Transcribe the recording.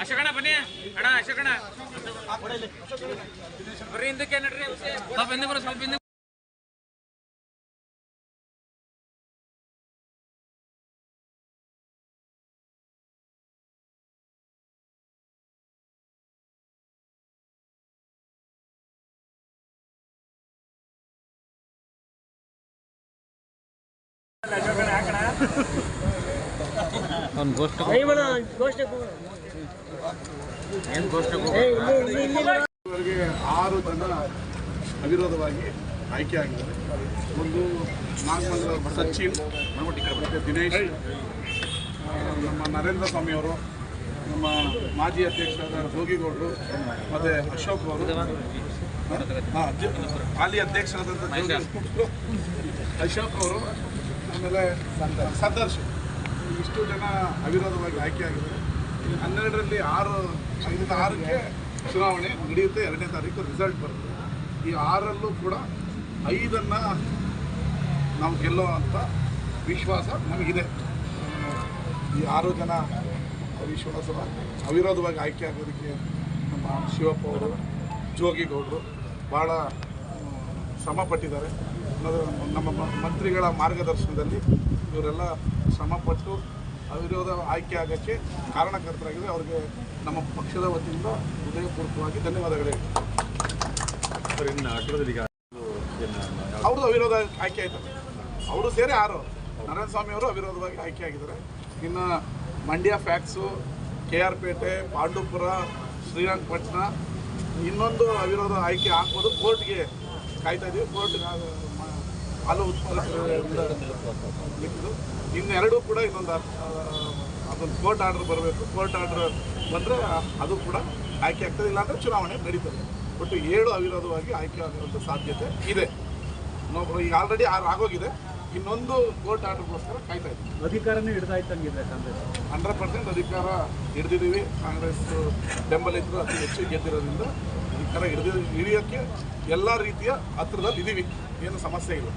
ಅಶೋಕಣ್ಣ ಬನ್ನಿ. ಅಣ್ಣ ಅಶೋಕಣ್ಣ. ಬರೀ ಹಿಂದಕ್ಕೆ ನಡ್ರಿ ಸ್ವಲ್ಪ ಹಿಂದೆ ಬರೋ ಸ್ವಲ್ಪ ಹಿಂದೆ ಇವರಿಗೆ ಆರು ಜನ ಅವಿರೋಧವಾಗಿ ಆಯ್ಕೆ ಆಯ್ಕೆಯಾಗಿದ್ದಾರೆ ಒಂದು ನಾಗಮಂಗಲ ಸಚಿನ್ ಮತ್ತು ದಿನೇಶ್ ನಮ್ಮ ನರೇಂದ್ರ ಸ್ವಾಮಿ ಅವರು ನಮ್ಮ ಮಾಜಿ ಅಧ್ಯಕ್ಷರಾದ ಜೋಗಿಗೌಡರು ಮತ್ತು ಅಶೋಕ್ ಅವರು ಹಾಲಿ ಅಧ್ಯಕ್ಷರಾದಂಥ ಅಶೋಕ್ ಅವರು ಆಮೇಲೆ ಸದರ್ಶ್ ಇಷ್ಟು ಜನ ಅವಿರೋಧವಾಗಿ ಆಯ್ಕೆಯಾಗಿದ್ದಾರೆ. ಹನ್ನೆರಡರಲ್ಲಿ ಆರು ಐದರಿಂದ ಆರಕ್ಕೆ ಚುನಾವಣೆ ನಡೆಯುತ್ತೆ. ಎರಡನೇ ತಾರೀಕು ರಿಸಲ್ಟ್ ಬರುತ್ತೆ. ಈ ಆರಲ್ಲೂ ಕೂಡ ಐದನ್ನು ನಾವು ಗೆಲ್ಲೋ ಅಂತ ವಿಶ್ವಾಸ ನಮಗಿದೆ. ಈ ಆರು ಜನ ವಿಶ್ವಾಸ ಅವಿರೋಧವಾಗಿ ಆಯ್ಕೆ ಆಗೋದಕ್ಕೆ ನಮ್ಮ ಶಿವಪ್ಪ ಅವರು ಜೋಗಿಗೌಡರು ಭಾಳ ಶ್ರಮ ಪಟ್ಟಿದ್ದಾರೆ. ಅನ್ನೋದು ನಮ್ಮ ಮಂತ್ರಿಗಳ ಮಾರ್ಗದರ್ಶನದಲ್ಲಿ ಇವರೆಲ್ಲ ಶ್ರಮಪಟ್ಟು ಅವಿರೋಧ ಆಯ್ಕೆ ಆಗೋಕ್ಕೆ ಕಾರಣಕರ್ತರಾಗಿದೆ ಅವರಿಗೆ ನಮ್ಮ ಪಕ್ಷದ ವತಿಯಿಂದ ಹೃದಯಪೂರ್ವಕವಾಗಿ ಧನ್ಯವಾದಗಳು. ಅವ್ರದ್ದು ಅವಿರೋಧ ಆಯ್ಕೆ ಆಯ್ತು ಅವರು ಸೇರಿ ಯಾರು ನಾರಾಯಣ ಸ್ವಾಮಿ ಅವರು ಅವಿರೋಧವಾಗಿ ಆಯ್ಕೆ ಆಗಿದ್ದಾರೆ. ಇನ್ನು ಮಂಡ್ಯ ಫ್ಯಾಕ್ಸು ಕೆ ಆರ್ ಪೇಟೆ ಪಾಂಡುಪುರ ಶ್ರೀರಂಗಪಟ್ಟಣ ಇನ್ನೊಂದು ಅವಿರೋಧ ಆಯ್ಕೆ ಆಗ್ಬೋದು. ಕೋರ್ಟ್ಗೆ ಕಾಯ್ತಾ ಇದೀವಿ. ಕೋರ್ಟ್ ಹಾಲು ಉತ್ಪಾದಕರಿಂದ ಇನ್ನೆರಡೂ ಕೂಡ ಇನ್ನೊಂದು ಅದೊಂದು ಕೋರ್ಟ್ ಆರ್ಡರ್ ಬರಬೇಕು. ಕೋರ್ಟ್ ಆರ್ಡರ್ ಬಂದರೆ ಅದು ಕೂಡ ಆಯ್ಕೆ ಆಗ್ತದೆ ಇಲ್ಲಾಂದರೆ ಚುನಾವಣೆ ನಡೀತದೆ. ಒಟ್ಟು ಏಳು ಅವಿರೋಧವಾಗಿ ಆಯ್ಕೆ ಆಗಿರುವಂಥ ಸಾಧ್ಯತೆ ಇದೆ. ನಾವು ಈಗ ಆಲ್ರೆಡಿ ಆರು ಆಗೋಗಿದೆ. ಇನ್ನೊಂದು ಕೋರ್ಟ್ ಆರ್ಡರ್ಗೋಸ್ಕರ ಕಾಯ್ತಾ ಇದ್ದೀವಿ ಅಧಿಕಾರನೇ ಹಿಡಿದಾಯ್ತಂಗಿದೆ ಕಾಂಗ್ರೆಸ್. ಹಂಡ್ರೆಡ್ ಪರ್ಸೆಂಟ್ ಅಧಿಕಾರ ಹಿಡಿದಿದ್ದೀವಿ. ಕಾಂಗ್ರೆಸ್ ಬೆಂಬಲಿತರು ಅತಿ ಹೆಚ್ಚು ಗೆದ್ದಿರೋದ್ರಿಂದ ಅಧಿಕಾರ ಹಿಡಿದು ಹಿಡಿಯೋಕ್ಕೆ ಎಲ್ಲ ರೀತಿಯ ಹತ್ರದಲ್ಲಿ ಇದ್ದೀವಿ ಏನು ಸಮಸ್ಯೆ ಇಲ್ಲ.